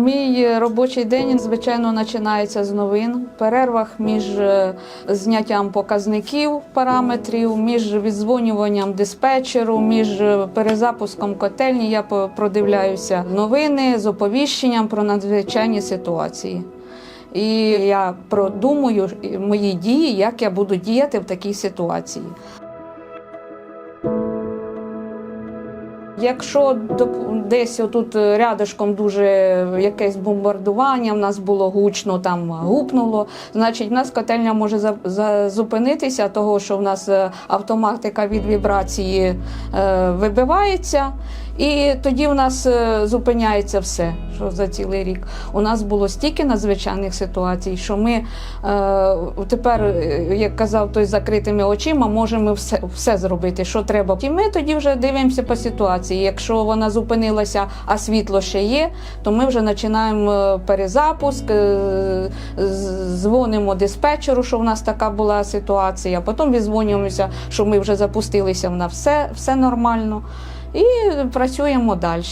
Мій робочий день, звичайно, починається з новин. Перервах між е, зняттям показників параметрів, між віддзвонюванням диспетчеру, між е, перезапуском котельні я продивляюся новини з оповіщенням про надзвичайні ситуації. І я продумую мої дії, як я буду діяти в такій ситуації. Якщо десь отут рядышком дуже якесь бомбардування, в нас було гучно, там гупнуло, значить в нас котельня може за- зупинитися, того що в нас е, автоматика від вібрації е, вибивається, і тоді в нас е, зупиняється все, що за цілий рік. У нас було стільки надзвичайних ситуацій, що ми е, тепер, е, як казав той з закритими очима, можемо все, все зробити, що треба. І ми тоді вже дивимося по ситуації. Якщо вона зупинилася, а світло ще є, то ми вже починаємо перезапуск, дзвонимо диспетчеру, що в нас така була ситуація. Потім віддзвонюємося, що ми вже запустилися, в нас все, все нормально. І працюємо далі.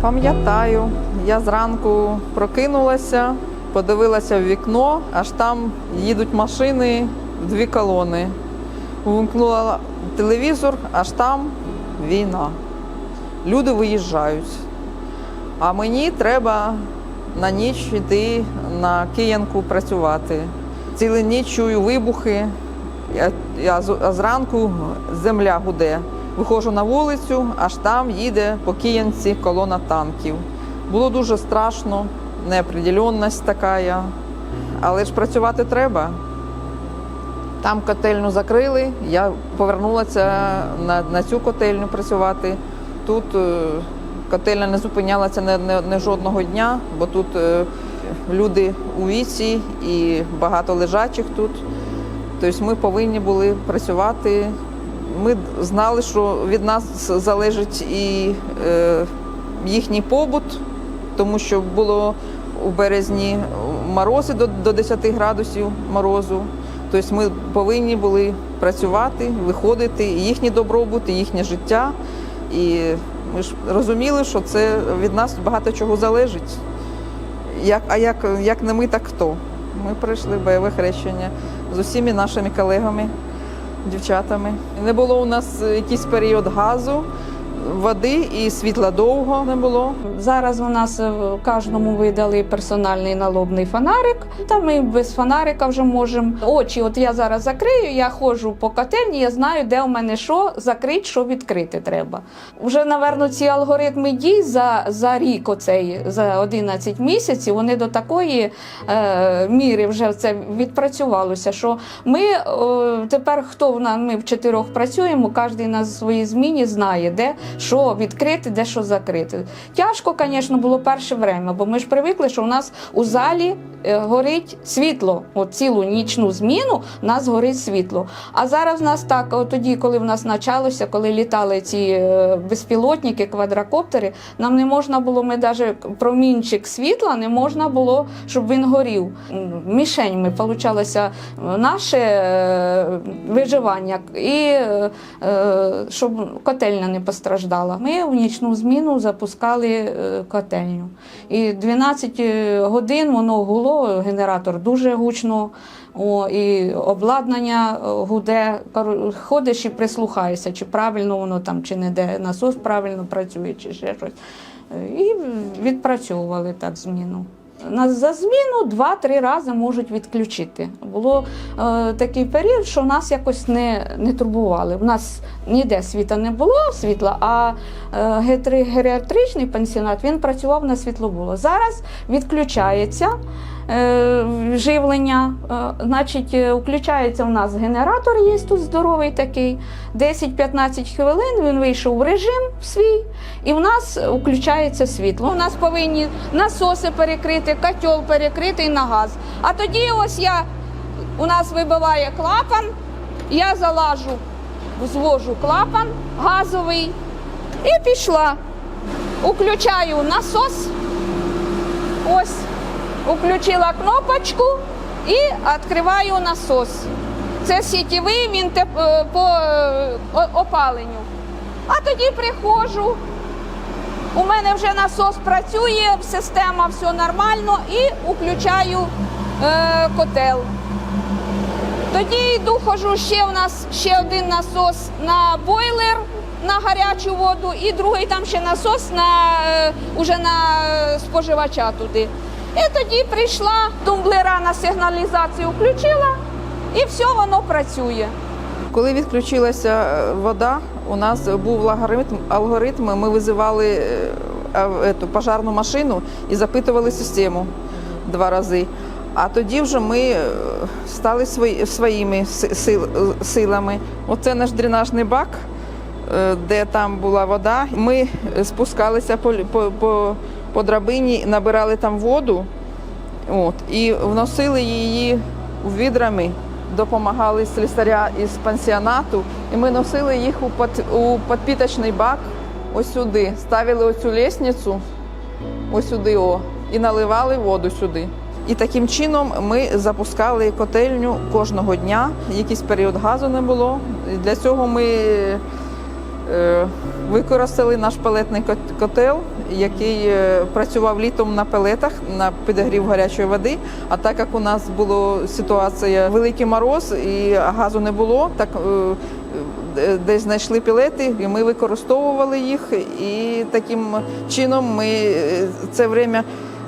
Пам'ятаю, я зранку прокинулася, подивилася в вікно, аж там їдуть машини, дві колони. Увімкнула телевізор, аж там війна. Люди виїжджають. А мені треба на ніч йти на Киянку працювати. Цілу ніч чую вибухи, а зранку земля гуде. Виходжу на вулицю, аж там їде по Киянці колона танків. Було дуже страшно, неопределенність така. Але ж працювати треба. Там котельню закрили, я повернулася на, на цю котельню працювати. Тут е, котельня не зупинялася не, не, не жодного дня, бо тут е, люди у віці і багато лежачих тут. Тобто ми повинні були працювати. Ми знали, що від нас залежить і е, їхній побут, тому що було у березні морози до, до 10 градусів морозу. Тобто ми повинні були працювати, виходити, і їхній добробут, їхнє життя. І ми ж розуміли, що це від нас багато чого залежить. Як, а як, як не ми, так хто? Ми пройшли бойове хрещення з усіма нашими колегами, дівчатами. Не було у нас якийсь період газу, води і світла довго не було. Зараз у нас е, кожному видали персональний налобний фонарик. Та ми без фонарика вже можемо. Очі, от я зараз закрию, я ходжу по котельні, я знаю, де у мене що закрити, що відкрити треба. Вже, напевно, ці алгоритми дій за, за рік, оцей, за 11 місяців, вони до такої е, міри вже це відпрацювалося, що ми е, тепер хто в нас, ми в чотирьох працюємо, кожен на своїй зміні знає, де що відкрити, де що закрити. Тяжко, звісно, було перше время, бо ми ж привикли, що у нас у залі е, горить світло. От цілу нічну зміну у нас горить світло. А зараз в нас так, от тоді, коли в нас почалося, коли літали ці е, безпілотники, квадрокоптери, нам не можна було, ми навіть промінчик світла не можна було, щоб він горів. М, Мішенями получалося наше е, виживання і щоб котельня не постраждала. Ми в нічну зміну запускали е, котельню. І 12 годин воно гуло, генератор дуже гучно. О, і обладнання е, гуде, ходиш і прислухаєшся, чи правильно воно там, чи не де насос правильно працює, чи ще щось. Е, І відпрацьовували так зміну. За зміну два-три рази можуть відключити. Було е, такий період, що нас якось не, не турбували. У нас ніде світа не було світла, а е, геріатричний пансіонат він працював на світло було. Зараз відключається живлення, е, значить, е, включається у нас генератор, є тут здоровий такий. 10-15 хвилин він вийшов в режим свій, і в нас включається світло. У нас повинні насоси перекрити, котел перекритий на газ. А тоді ось я у нас вибиває клапан, я залажу, звожу клапан газовий і пішла. Включаю насос. Ось, включила кнопочку і відкриваю насос. Це сітєвий, він е, по е, опаленню. А тоді приходжу. У мене вже насос працює, система все нормально і включаю е, котел. Тоді йду, хожу ще у нас ще один насос на бойлер на гарячу воду, і другий там ще насос на е, уже на е, споживача туди. І тоді прийшла тумблера на сигналізацію, включила, і все воно працює. Коли відключилася е, вода, у нас був алгоритм, алгоритм ми визивали е, ету, пожарну машину і запитували систему два рази. А тоді вже ми е, стали свої, своїми сил, силами. Оце наш дренажний бак, де там була вода. Ми спускалися по, по, по, по драбині, набирали там воду от, і вносили її відрами допомагали слісаря із пансіонату, і ми носили їх у, под, у підпіточний бак ось сюди, ставили оцю лісницю ось сюди о, і наливали воду сюди. І таким чином ми запускали котельню кожного дня. Якийсь період газу не було. Для цього ми використали наш пелетний котел, який е, працював літом на пелетах на підігрів гарячої води. А так як у нас була ситуація великий мороз і газу не було, так е, е, десь знайшли пілети, і ми використовували їх. І таким чином ми е, це время.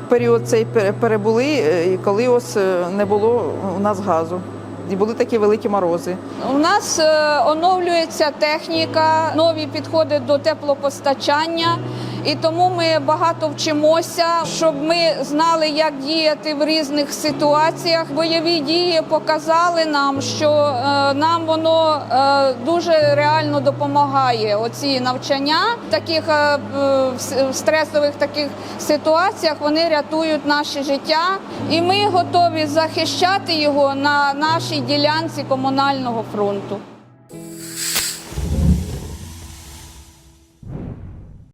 Період цей перебули, е, коли ось е, не було у нас газу, і були такі великі морози. У нас е, оновлюється техніка, нові підходи до теплопостачання, і тому ми багато вчимося, щоб ми знали, як діяти в різних ситуаціях. Бойові дії показали нам, що е, нам воно е, дуже реально допомагає. Оці навчання в таких е, в с- в стресових таких ситуаціях вони рятують наше життя, і ми готові захищати його на нашій ділянці комунального фронту.